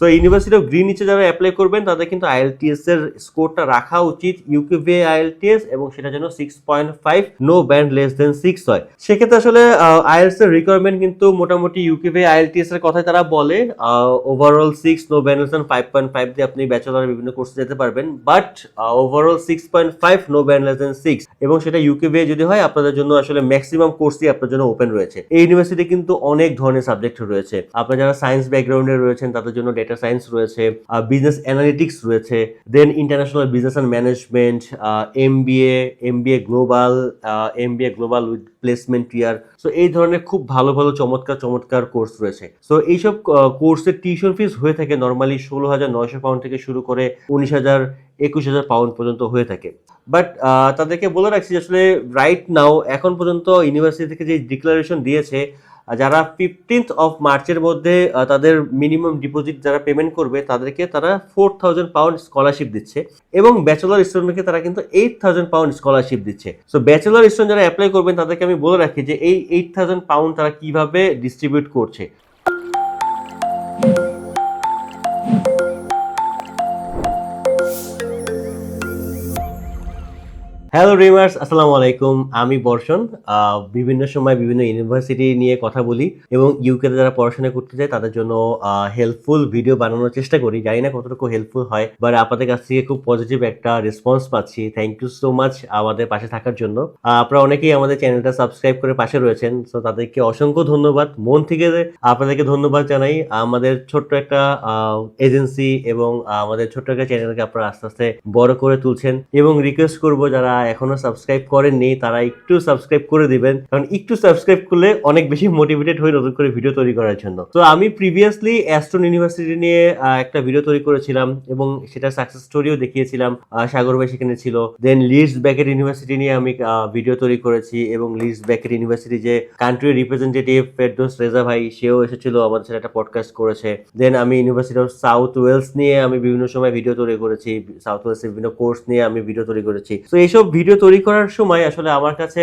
So university of গ্রিনিচে যারা apply করবেন, তাদের কিন্তু আইএলটিএস এর স্কোরটা রাখা উচিত ইউকেভি আইএলটিএস এবং সেটা যেন six point five no band less than six হয়। সেক্ষেত্রে আসলে আইএলস এর রিকোয়ারমেন্ট কিন্তু মোটামুটি ইউকেভি আইএলটিএস এর কথাই তারা বলে overall six no band less than five point five দিয়ে আপনি ব্যাচেলার বিভিন্ন কোর্সে যেতে পারবেন but overall six point five no band less than six এবং সেটা ইউকেভি যদি হয়, আপনাদের জন্য আসলে ম্যাক্সিমাম কোর্সই আপনার জন্য ওপেন রয়েছে। এই ইউনিভার্সিটি কিন্তু অনেক ধরনের সাবজেক্ট রয়েছে। আপনারা যারা সায়েন্স ব্যাকগ্রাউন্ডে রয়েছেন, তাদের জন্য ডেটা সায়েন্স রয়েছে বিজনেস অ্যানালিটিক্স রয়েছে then international business and management M B A M B A global M B A global with placement year so এই ধরনের খুব ভালো ভালো, চমৎকার চমৎকার কোর্স রয়েছে। সো এইসব কোর্সের টিউশন ফিস হয়ে থাকে নর্মালি ষোলো হাজার নয়শো পাউন্ড থেকে শুরু করে উনিশ হাজার একুশ হাজার পাউন্ড পর্যন্ত হয়ে থাকে। বাট তাদেরকে বলে রাখছি আসলে রাইট নাও এখন পর্যন্ত ইউনিভার্সিটি থেকে যে ডিক্লারেশন দিয়েছে যারা ফিফটিন্থ অফ মার্চের মধ্যে তাদের মিনিমাম ডিপোজিট যারা পেমেন্ট করবে, তাদেরকে তারা ফোর থাউজেন্ড পাউন্ড স্কলারশিপ দিচ্ছে এবং ব্যাচেলার স্টুডেন্টকে তারা কিন্তু এইট থাউজেন্ড পাউন্ড স্কলারশিপ দিচ্ছে। সো ব্যাচেলার স্টুডেন্ট যারা অ্যাপ্লাই করবেন, তাদেরকে আমি বলে রাখি যে, এই এইট থাউজেন্ড পাউন্ড তারা কীভাবে ডিস্ট্রিবিউট করছে। হ্যালো রিমার্স আসসালামু আলাইকুম আমি বর্ষণ বিভিন্ন সময় বিভিন্ন ইউনিভার্সিটি নিয়ে কথা বলি এবং ইউকেতে যারা পড়াশোনা করতে যায় তাদের জন্য হেল্পফুল ভিডিও বানানোর চেষ্টা করি। জানি না কতটুকু হেল্পফুল হয় বাট আপনাদের কাছ থেকে খুব পজিটিভ একটা রেসপন্স পাচ্ছি। থ্যাংক ইউ সো মাচ আমাদের পাশে থাকার জন্য। আপনারা অনেকেই আমাদের চ্যানেলটা সাবস্ক্রাইব করে পাশে রয়েছেন সো তাদেরকে অসংখ্য ধন্যবাদ। মন থেকে আপনাদেরকে ধন্যবাদ জানাই, আমাদের ছোট্ট একটা এজেন্সি এবং আমাদের ছোট্ট একটা চ্যানেলকে আপনারা আস্তে আস্তে বড় করে তুলছেন। এবং রিকোয়েস্ট করব যারা এখনও সাবস্ক্রাইব করেননি, তারা একটু সাবস্ক্রাইব করে দিবেন। কারণ একটু সাবস্ক্রাইব করলে অনেক বেশি মোটিভেটেড হয়ে নতুন করে ভিডিও তৈরি করার জন্য। তো আমি প্রিভিয়াসলি অ্যাস্ট্রন ইউনিভার্সিটি নিয়ে একটা ভিডিও তৈরি করেছিলাম এবং সেটা সাকসেস স্টোরিও দেখিয়েছিলাম। সাগর ভাই সেখানে ছিল। দেন লিডস ব্যাকেট ইউনিভার্সিটি নিয়ে আমি ভিডিও তৈরি করেছি এবং লিডস ব্যাকেট ইউনিভার্সিটি যে কান্ট্রি রিপ্রেজেন্টেটিভ ফেরদোস রেজা ভাই, সেও এসেছিল আমাদের সাথে একটা পডকাস্ট করেছে। দেন আমি ইউনিভার্সিটি অফ সাউথ ওয়েলস নিয়ে আমি বিভিন্ন সময় ভিডিও তৈরি করেছি সাউথ ওয়েলসের বিভিন্ন কোর্স নিয়ে আমি ভিডিও তৈরি করেছি। তো এইসব ভিডিও তৈরি করার সময় আসলে আমার কাছে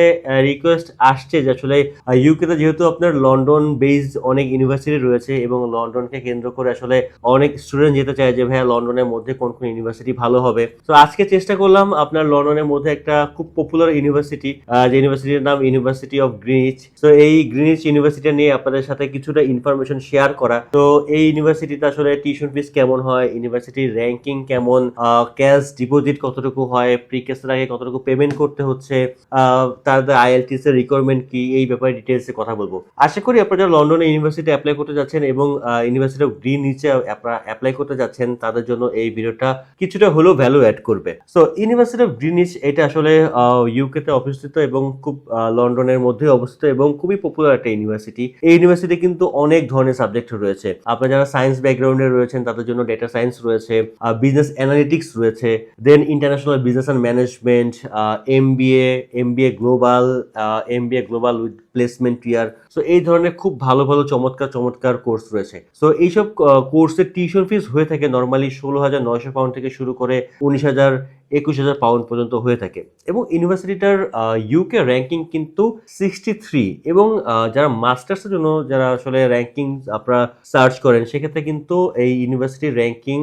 রিকোয়েস্ট আসছে যে আসলে ইউকেতে যেহেতু আপনার লন্ডন বেসড অনেক ইউনিভার্সিটি রয়েছে এবং লন্ডনকে কেন্দ্র করে আসলে অনেক স্টুডেন্ট যেতে চায় যে, ভাইয়া লন্ডনের মধ্যে কোন কোন ইউনিভার্সিটি ভালো হবে? তো আজকে চেষ্টা করলাম আপনার লন্ডনের মধ্যে একটা খুব পপুলার ইউনিভার্সিটি যে ইউনিভার্সিটির নাম ইউনিভার্সিটি অফ গ্রিনিচ তো এই গ্রিনিচ ইউনিভার্সিটি নিয়ে আপনাদের সাথে কিছুটা ইনফরমেশন শেয়ার করা। তো এই ইউনিভার্সিটিতে আসলে টিউশন ফিস কেমন হয়? ইউনিভার্সিটির র্যাঙ্কিং কেমন? ক্যাশ ডিপোজিট কতটুকু হয়? প্রি ক্যাশের আগে কতটুকু পেমেন্ট করতে হচ্ছে তাদের আইএলটিএস এর রিকোয়ারমেন্ট কি, এই ব্যাপারে ডিটেলসে কথা বলব। আশা করি আপনারা যারা লন্ডনে ইউনিভার্সিটি অ্যাপ্লাই করতে যাচ্ছেন এবং ইউনিভার্সিটি অফ গ্রিন নিচে আপনারা অ্যাপ্লাই করতে যাচ্ছেন, তাদের জন্য এই ভিডিওটা কিছুটা হলেও ভ্যালু অ্যাড করবে। সো ইউনিভার্সিটি অফ গ্রিনিচ এটা আসলে ইউকেতে অবস্থিত এবং খুব লন্ডনের মধ্যে অবস্থিত এবং খুবই পপুলার একটা ইউনিভার্সিটি এই ইউনিভার্সিটি কিন্তু অনেক ধরনের সাবজেক্ট রয়েছে। আপনারা যারা সায়েন্স ব্যাকগ্রাউন্ডে রয়েছেন, তাদের জন্য ডেটা সায়েন্স রয়েছে বিজনেস অ্যানালিটিক্স রয়েছে then international business and management M B A M B A global M B A global with placement year so এই ধরনের খুব ভালো ভালো, চমৎকার চমৎকার কোর্স রয়েছে। সো এইসব কোর্সের টিউশন ফিস হয়ে থাকে নর্মালি ষোলো হাজার নয়শো পাউন্ড থেকে শুরু করে উনিশ হাজার একুশ হাজার পাউন্ড পর্যন্ত হয়ে থাকে। এবং ইউনিভার্সিটিটার ইউকে র্যাঙ্কিং কিন্তু সিক্সটি থ্রি এবং যারা মাস্টার্সের জন্য যারা আসলে র্যাঙ্কিং আপনারা সার্চ করেন, সেক্ষেত্রে কিন্তু এই ইউনিভার্সিটির র্যাঙ্কিং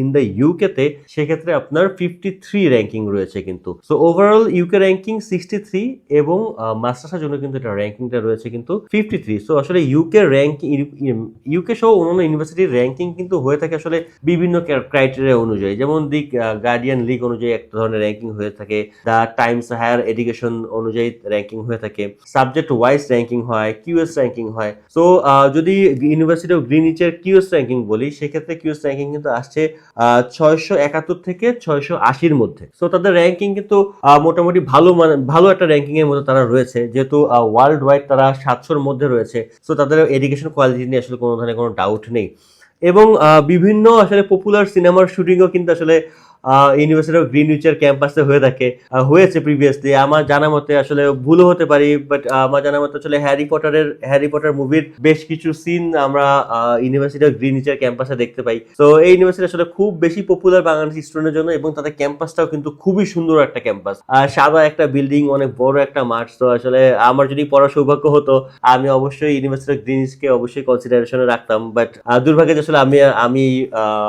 ইন দ্য ইউকেতে সেক্ষেত্রে আপনার ফিফটি থ্রি র্যাঙ্কিং রয়েছে কিন্তু। So overall UK ranking sixty three এবং মাস্টার্সের জন্য কিন্তু এটা র্যাঙ্কিংটা রয়েছে কিন্তু ফিফটি থ্রি সো আসলে ইউকে র্যাঙ্কিং ইউকে সহ অন্যান্য ইউনিভার্সিটির র্যাঙ্কিং কিন্তু হয়ে থাকে আসলে বিভিন্ন ক্রাইটেরিয়া অনুযায়ী। যেমন দি গার্ডিয়ান লিগ অনুযায়ী একটা ধরনের র্যাঙ্কিং হয়ে থাকে দ্য টাইমস হায়ার এডুকেশন অনুযায়ী র্যাঙ্কিং হয়ে থাকে সাবজেক্ট ওয়াইজ র্যাঙ্কিং হয় কিউএস র্যাঙ্কিং হয়। সো যদি ইউনিভার্সিটি অফ গ্রিনিচের কিউএস র্যাঙ্কিং বলি, সেক্ষেত্রে কিউএস র্যাঙ্কিং কিন্তু আসছে ছয়শো একাত্তর থেকে ছয়শো আশির মধ্যে। সো তাদের র্যাঙ্কিং কিন্তু মোটামুটি ভালো মানে ভালো একটা র্যাঙ্কিং এর মধ্যে তারা রয়েছে, যেহেতু ওয়ার্ল্ড ওয়াইড তারা সাতশোর মধ্যে রয়েছে। সো তাদের এডুকেশন কোয়ালিটি নিয়ে আসলে কোনো ধরনের কোনো ডাউট নেই। এবং বিভিন্ন আসলে পপুলার সিনেমার শুটিংও কিন্তু আসলে ইউনিভার্সিটি অফ গ্রিনউইচের ক্যাম্পাসে হয়ে থাকে। হয়েছে প্রিভিয়াসলি আমার জানা মতে আসলে ভুলও হতে পারি বাট আমার জানা মতে আসলে হ্যারি পটারের হ্যারি পটার মুভির বেশ কিছু সিন আমরা ইউনিভার্সিটি অফ গ্রিনউইচের ক্যাম্পাসে দেখতে পাই। তো এই ইউনিভার্সিটি আসলে খুব বেশি পপুলার বাংলাদেশি স্টুডেন্টের জন্য এবং তাদের ক্যাম্পাসটাও কিন্তু খুবই সুন্দর একটা ক্যাম্পাস সাদা একটা বিল্ডিং অনেক বড় একটা মাঠ তো আসলে আমার যদি পড়ার সৌভাগ্য হতো, আমি অবশ্যই ইউনিভার্সিটি অফ গ্রিনউইচকে অবশ্যই কনসিডারেশনে রাখতাম। বাট দুর্ভাগ্যে আসলে আমি আমি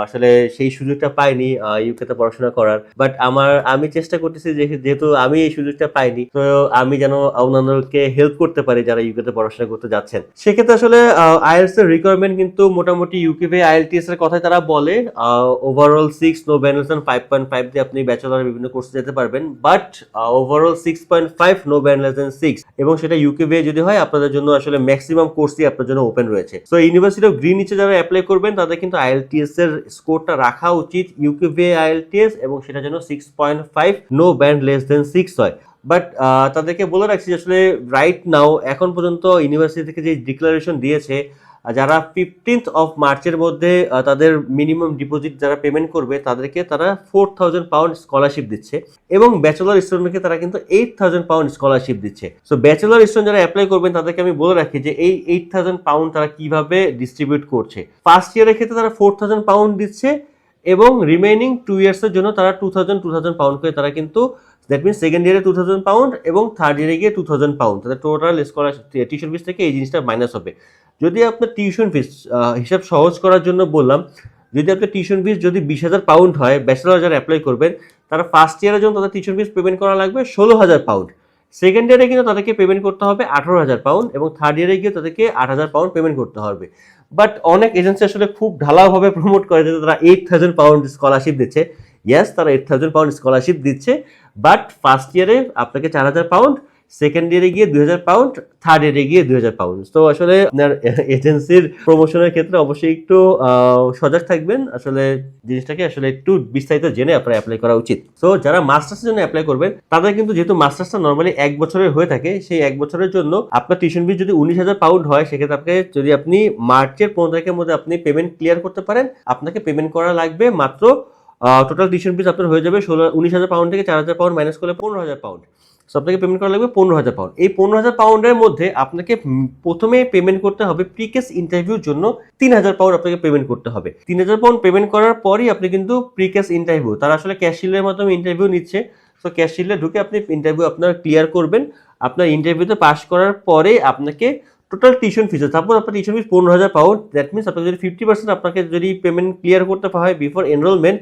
আসলে সেই সুযোগটা পাইনি ইউকেতে পড়াশোনা করার। বাট আমার, আমি চেষ্টা করতেছি যেহেতু আমি এই সুযোগটা পাইনি, তো আমি যেন অন্যান্যকে হেল্প করতে পারি যারা ইউকেতে পড়াশোনা করতে যাচ্ছেন। সেক্ষেত্রে আসলে আইএলস এর রিকোয়ারমেন্ট কিন্তু মোটামুটি ইউকে ইউকেভি আইএলটিএস এর কথাই তারা বলে। Overall six no balance five point five দিয়ে আপনি ব্যাচেলার বিভিন্ন কোর্সে যেতে পারবেন। But overall six point five no balance six এবং সেটা ইউকেভি যদি হয়, আপনাদের জন্য আসলে ম্যাক্সিমাম কোর্সই আপনার জন্য ওপেন রয়েছে। সো ইউনিভার্সিটি অফ গ্রিন নিচে যারা অ্যাপ্লাই করবেন, তাদের কিন্তু আইএলটিএস এর স্কোরটা রাখা উচিত। ইউকেভি আইএলটিএস এবং সেটা যেন six point five no band less than six হয়। বাট তাদেরকে বলে রাখছি যে আসলে রাইট নাও এখন পর্যন্ত ইউনিভার্সিটি থেকে যে ডিক্লারেশন দিয়েছে যারা ফিফটিন্থ অফ মার্চের মধ্যে তাদের মিনিমাম ডিপোজিট যারা পেমেন্ট করবে, তাদেরকে তারা ফোর থাউজেন্ড পাউন্ড স্কলারশিপ দিচ্ছে এবং ব্যাচেলর স্টুডেন্টকে তারা কিন্তু এইট থাউজেন্ড পাউন্ড স্কলারশিপ দিচ্ছে। সো ব্যাচেলর স্টুডেন্ট যারা অ্যাপ্লাই করবেন, তাদেরকে আমি বলে রাখি যে এই এইট থাউজেন্ড পাউন্ড তারা কীভাবে ডিস্ট্রিবিউট করছে। ফার্স্ট ইয়ারের ক্ষেত্রে তারা ফোর থাউজেন্ড পাউন্ড দিচ্ছে এবং রিমেইনিং টু ইয়ার্সের জন্য তারা two thousand two thousand pound করে তারা কিন্তু দ্যাট মিনস সেকেন্ড ইয়ারে টু থাউজেন্ড পাউন্ড এবং থার্ড ইয়ারে গিয়ে টু থাউজেন্ড পাউন্ড তাদের টোটাল স্কলারশিপ টিউশন ফিস থেকে এই জিনিসটা মাইনাস হবে। যদি আপনার টিউশন ফিস হিসাব সহজ করার জন্য বললাম, যদি আপনার টিউশন ফিস যদি বিশ হাজার পাউন্ড হয় ব্যাচেলার যারা অ্যাপ্লাই করবেন, তারা ফার্স্ট ইয়ারের জন্য তাদের টিউশন ফিস পেমেন্ট করা লাগবে ষোলো হাজার পাউন্ড সেকেন্ড ইয়ারে কিন্তু তাদেরকে পেমেন্ট করতে হবে আঠারো হাজার পাউন্ড এবং থার্ড ইয়ারে গিয়ে তাদেরকে আট হাজার পাউন্ড পেমেন্ট করতে হবে। বাট অনেক এজেন্সি আসলে খুব ঢালাওভাবে প্রমোট করে যে তারা এইট থাউজেন্ড পাউন্ড স্কলারশিপ দিচ্ছে। ইয়াস তারা এইট থাউজেন্ড পাউন্ড স্কলারশিপ দিচ্ছে বাট ফার্স্ট ইয়ারে আপনাকে চার হাজার পাউন্ড সেকেন্ড ইয়ারে গিয়ে দুই হাজার পাউন্ড থার্ড ইয়ারে গিয়ে দুই হাজার পাউন্ড তো আসলে আপনার এজেন্সির প্রমোশনের ক্ষেত্রে অবশ্যই একটু সজাগ থাকবেন। আসলে জিনিসটাকে আসলে একটু বিস্তারিত জেনে আপনার অ্যাপ্লাই করা উচিত। তো যারা মাস্টার্সের জন্য অ্যাপ্লাই করবেন, তাদের কিন্তু যেহেতু মাস্টার্সটা নর্মালি এক বছরের হয়ে থাকে, সেই এক বছরের জন্য আপনার টিউশন ফিস যদি উনিশ হাজার পাউন্ড হয়, সেক্ষেত্রে আপনাকে যদি আপনি মার্চের পনেরো তারিখের মধ্যে আপনি পেমেন্ট ক্লিয়ার করতে পারেন, আপনাকে পেমেন্ট করা লাগবে মাত্র টোটাল টিউশন ফিস আপনার হয়ে যাবে ষোলো, উনিশ হাজার পাউন্ড থেকে চার হাজার পাউন্ড মাইনাস করলে পনেরো হাজার পাউন্ড সো আপনাকে পেমেন্ট করা লাগবে পনেরো হাজার পাউন্ড এই পনেরো হাজার পাউন্ডের মধ্যে আপনাকে প্রথমে পেমেন্ট করতে হবে প্রিকেস ইন্টারভিউর জন্য তিন হাজার পাউন্ড আপনাকে পেমেন্ট করতে হবে। তিন হাজার পাউন্ড পেমেন্ট করার পরই আপনি কিন্তু প্রিকেস ইন্টারভিউ তারা আসলে ক্যাশ ক্যাশিলের মাধ্যমে ইন্টারভিউ নিচ্ছে। সো ক্যাশ ক্যাশিলে ঢুকে আপনি ইন্টারভিউ আপনার ক্লিয়ার করবেন। আপনার ইন্টারভিউতে পাস করার পরে আপনাকে টোটাল টিউশন ফিস সাপোজ আপনার টিউশন ফিস পনেরো হাজার পাউন্ড দ্যাট মিনস আপনাকে যদি ফিফটি পার্সেন্ট আপনাকে যদি পেমেন্ট ক্লিয়ার করতে হয় বিফোর এনরোলমেন্ট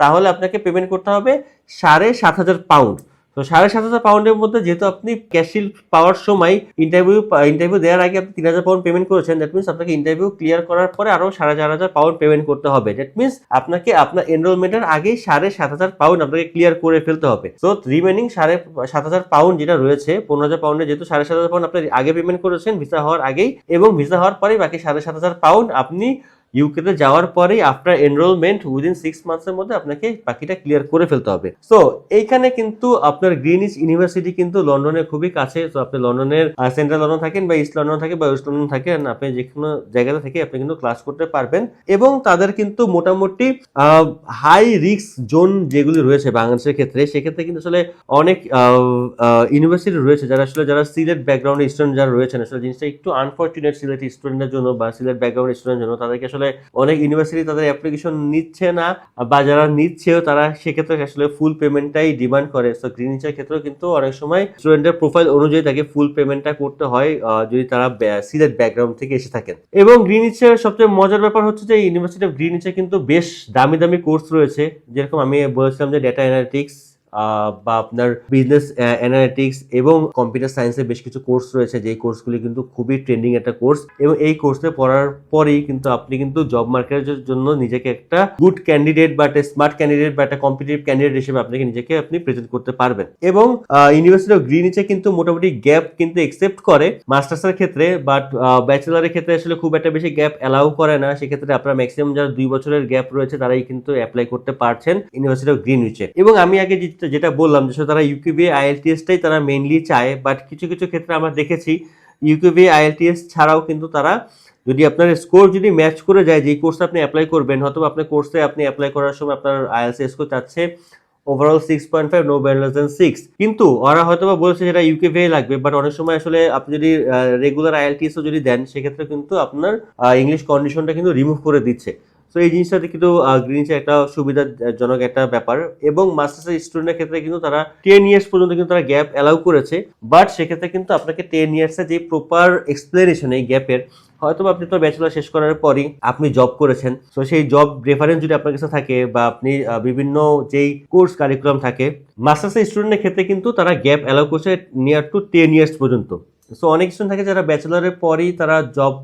তাহলে আপনাকে পেমেন্ট করতে হবে সাড়ে সাত হাজার পাউন্ড তো সাড়ে সাত হাজার পাউন্ডের মধ্যে যেহেতু আপনি ক্যাশিল পাওয়ার সময় ইন্টারভিউ ইন্টারভিউ দেওয়ার আগে আপনি তিন হাজার পাউন্ড পেমেন্ট করেছেন দ্যাট মিনস আপনাকে ইন্টারভিউ ক্লিয়ার করার পরে আরও সাড়ে চার হাজার পাউন্ড পেমেন্ট করতে হবে। দ্যাট মিনস আপনাকে আপনার এনরোলমেন্টের আগেই সাড়ে সাত হাজার পাউন্ড আপনাকে ক্লিয়ার করে ফেলতে হবে। সো রিমেনিং সাড়ে সাত হাজার পাউন্ড যেটা রয়েছে, পনেরো হাজার পাউন্ডে যেহেতু সাড়ে সাত হাজার পাউন্ড আপনি আগে পেমেন্ট করেছেন ভিসা হওয়ার আগেই, এবং ভিসা হওয়ার পরেই বাকি সাড়ে সাত হাজার পাউন্ড আপনি ইউকেতে যাওয়ার পরেই আফটার এনরোলমেন্ট উইদিন সিক্স মান্থসের মধ্যে আপনাকে বাকিটা ক্লিয়ার করে ফেলতে হবে। সো এইখানে কিন্তু আপনার গ্রিনিচ ইউনিভার্সিটি কিন্তু লন্ডনের খুবই কাছে। তো আপনি লন্ডনের সেন্ট্রাল লন্ডন থাকেন বা ইস্ট লন্ডন থাকেন বা ওয়েস্ট লন্ডন থাকেন, আপনি যে কোনো জায়গাতে থেকে আপনি কিন্তু ক্লাস করতে পারবেন। এবং তাদের কিন্তু মোটামুটি হাই রিস্ক জোন যেগুলি রয়েছে বাংলাদেশের ক্ষেত্রে, সেক্ষেত্রে কিন্তু আসলে অনেক ইউনিভার্সিটি রয়েছে যারা আসলে, যারা সিলেট ব্যাকগ্রাউন্ডের স্টুডেন্ট যারা রয়েছেন, আসলে জিনিসটা একটু আনফর্চুনেট সিলেট স্টুডেন্টের জন্য বা সিলেট ব্যাকগ্রাউন্ডের স্টুডেন্টের জন্য, তাদেরকে আসলে অনেক ইউনিভার্সিটি তাদের অ্যাপ্লিকেশন নিচ্ছে না, বা যারা নিচ্ছেও তারা সেক্ষেত্রে আসলে ফুল পেমেন্টটাই ডিমান্ড করে। সো গ্রিন গ্রিনিচের ক্ষেত্রেও কিন্তু অনেক সময় স্টুডেন্টের প্রোফাইল অনুযায়ী তাকে ফুল পেমেন্টটা করতে হয় যদি তারা সিলেট ব্যাকগ্রাউন্ড থেকে এসে থাকেন। এবং গ্রিনিচের সবচেয়ে মজার ব্যাপার হচ্ছে যে ইউনিভার্সিটি অফ গ্রিনিচে কিন্তু বেশ দামি দামি কোর্স রয়েছে। যেরকম আমি বলেছিলাম যে ডেটা অ্যানালিটিক্স বা আপনার বিজনেস অ্যানালিটিক্স এবং কম্পিউটার সায়েন্সের বেশ কিছু কোর্স রয়েছে। যেই কোর্সগুলি কিন্তু খুবই ট্রেন্ডিং একটা কোর্স এবং এই কোর্সে পড়ার পরেই কিন্তু আপনি কিন্তু জব মার্কেটের জন্য নিজেকে একটা গুড ক্যান্ডিডেট বা একটা স্মার্ট ক্যান্ডিডেট বা একটা কম্পিটিভ ক্যান্ডিডেট হিসেবে আপনাকে নিজেকে আপনি প্রেজেন্ট করতে পারবেন। এবং ইউনিভার্সিটি অফ গ্রিনিচে কিন্তু মোটামুটি গ্যাপ কিন্তু একসেপ্ট করে। মাস্টার্সের ক্ষেত্রে বাট ব্যাচেলারের ক্ষেত্রে আসলে খুব একটা বেশি গ্যাপ অ্যালাউ করে না। সেক্ষেত্রে আপনার ম্যাক্সিমাম যারা দুই বছরের গ্যাপ রয়েছে তারাই কিন্তু অ্যাপ্লাই করতে পারছেন ইউনিভার্সিটি অফ গ্রিনউইচে এবং আমি আগে যেটা বললাম যে, তারা ইউকিবি আইএলটিএসটাই তারা মেইনলি চায় বাট কিছু কিছু ক্ষেত্রে আমরা দেখেছি ইউকিবি আইএলটিএস ছাড়াও কিন্তু তারা যদি আপনার স্কোর যদি ম্যাচ করে যায়, যেই কোর্সে আপনি অ্যাপ্লাই করবেন, হয়তো আপনার কোর্সে আপনি অ্যাপ্লাই করার সময় আপনার আইএলস স্কোর চাচ্ছে overall six point five no balance then six কিন্তু ওরা হয়তো বা বলছে যেটা ইউকে ভে লাগবে বাট অনেক সময় আসলে আপনি যদি রেগুলার আইএলটিএসও যদি দেন, সেক্ষেত্রে কিন্তু আপনার ইংলিশ কন্ডিশনটা কিন্তু রিমুভ করে দিচ্ছে। তো এই জিনিসটাতে কিন্তু গ্রিনচে একটা সুবিধাজনক একটা ব্যাপার এবং মাস্টার্স স্টুডেন্টের ক্ষেত্রে কিন্তু তারা টেন ইয়ার্স পর্যন্ত কিন্তু তারা গ্যাপ অ্যালাউ করেছে। বাট সেক্ষেত্রে কিন্তু আপনাকে টেন ইয়ার্সের যে প্রপার এক্সপ্লেনেশন এই গ্যাপের হয়তো আপনি তো ব্যাচেলার শেষ করার পরই আপনি জব করেছেন। তো সেই জব রেফারেন্স যদি আপনার কাছে থাকে বা আপনি বিভিন্ন যেই কোর্স কারিকুলাম থাকে মাস্টার্সের স্টুডেন্টের ক্ষেত্রে কিন্তু তারা গ্যাপ অ্যালাউ করছে নিয়ার টু টেন ইয়ার্স পর্যন্ত। সো অনেক স্টুডেন্ট থাকে যারা ব্যাচেলারের পরেই তারা জব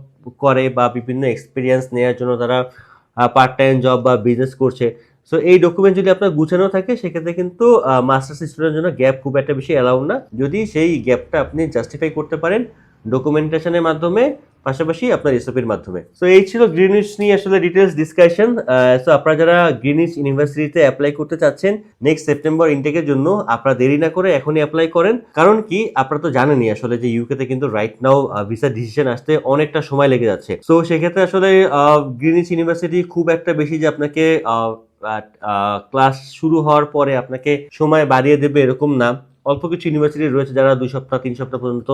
করে বা বিভিন্ন এক্সপিরিয়েন্স নেওয়ার জন্য তারা পার্ট টাইম জব বা বিজনেস করছে। সো এই ডকুমেন্ট যদি আপনার গুছানো থাকে, সেক্ষেত্রে কিন্তু মাস্টার্স স্টুডেন্টের জন্য গ্যাপ খুব একটা বেশি অ্যালাউ না। যদি সেই গ্যাপটা আপনি জাস্টিফাই করতে পারেন ডকুমেন্টেশনের মাধ্যমে, পাশাপাশি আপনার এসওপির মাধ্যমে। সো এই ছিল গ্রিনিশ নিয়ে আসলে ডিটেলস ডিসকাশন সো আপনারা যারা গ্রিনিশ ইউনিভার্সিটিতে অ্যাপ্লাই করতে চাচ্ছেন নেক্সট সেপ্টেম্বর ইনটেকের জন্য আপনারা দেরি না করে এখনই অ্যাপ্লাই করেন। কারণ কি? আপনারা তো জানেনই আসলে যে ইউকেতে কিন্তু রাইট নাও ভিসা ডিসিশন আসতে অনেকটা সময় লেগে যাচ্ছে। সো সেক্ষেত্রে আসলে গ্রিনিশ ইউনিভার্সিটি খুব একটা বেশি যে আপনাকে ক্লাস শুরু হওয়ার পরে আপনাকে সময় বাড়িয়ে দেবে এরকম না। অল্প কিছু ইউনিভার্সিটি রয়েছে যারা দুই সপ্তাহ, তিন সপ্তাহ পর্যন্ত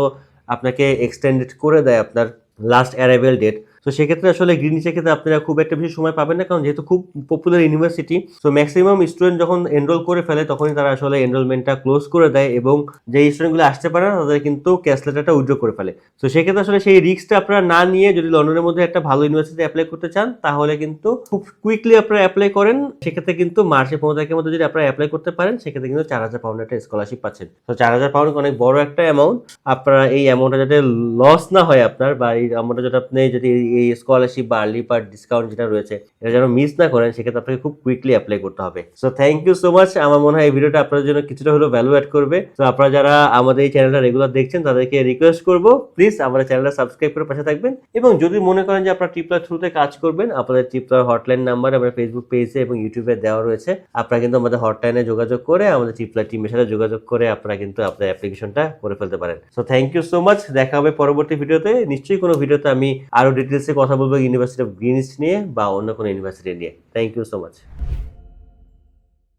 আপনাকে এক্সটেন্ডেড করে দেয় আপনার লাস্ট অ্যারাইভেল ডেট তো সেক্ষেত্রে আসলে গ্রিনিচের ক্ষেত্রে আপনারা খুব একটা বেশি সময় পাবেন না, কারণ যেহেতু খুব পপুলার ইউনিভার্সিটি তো ম্যাক্সিমাম স্টুডেন্ট যখন এনরোল করে ফেলে, তখনই তারা আসলে এনরোলমেন্টটা ক্লোজ করে দেয় এবং যে স্টুডেন্টগুলো আসতে পারে না, তাদের কিন্তু ক্যাশ লেটারটা উইড্রো করে ফেলে। তো সেক্ষেত্রে আসলে সেই রিস্কটা আপনারা না নিয়ে যদি লন্ডনের মধ্যে একটা ভালো ইউনিভার্সিটি অ্যাপ্লাই করতে চান, তাহলে কিন্তু খুব কুইকলি আপনারা অ্যাপ্লাই করেন। সেক্ষেত্রে কিন্তু মার্চের পনেরো তারিখের মধ্যে যদি আপনারা অ্যাপ্লাই করতে পারেন, সেক্ষেত্রে কিন্তু চার হাজার পাউন্ড একটা স্কলারশিপ পাচ্ছেন। তো চার হাজার পাউন্ড অনেক বড় একটা অ্যামাউন্ট আপনারা এই অ্যামাউন্টটা যাতে লস না হয় আপনার, বা এই অ্যামাউন্টটা যাতে আপনি যদি এই স্কলারশিপ বা আর্লি পার ডিসকাউন্ট যেটা রয়েছে, এটা যেন মিস না করেন, সেক্ষেত্রে আপনাকে খুব কুইকলি অ্যাপ্লাই করতে হবে। So thank you so much আমার মনে হয় এই ভিডিওটা আপনার জন্য কিছুটা হলেও ভ্যালু অ্যাড করবে। তো আপনারা যারা আমাদের এই চ্যানেলটা রেগুলার দেখছেন, তাদেরকে রিকোয়েস্ট করব। প্লিজ আমাদের চ্যানেলটা সাবস্ক্রাইব করে পাশে থাকবেন। এবং যদি মনে করেন যে আপনারা ট্রিপলার থ্রুতে কাজ করবেন, আপনাদের ট্রিপলার হটলাইন নাম্বার আমাদের ফেসবুক পেজে এবং ইউটিউবে দেওয়া রয়েছে। আপনারা কিন্তু আমাদের হটলাইনে যোগাযোগ করে, আমাদের ট্রিপলার টিমের সাথে যোগাযোগ করে আপনারা কিন্তু আপনার অ্যাপ্লিকেশনটা করে ফেলতে পারেন। So thank you so much দেখা হবে পরবর্তী ভিডিওতে নিশ্চয়ই কোনো ভিডিওতে আমি আরও ডিটেলসে কথা বলব ইউনিভার্সিটি অফ গ্রিনিস নিয়ে বা অন্য কোনো ইউনিভার্সিটি নিয়ে। Thank you so much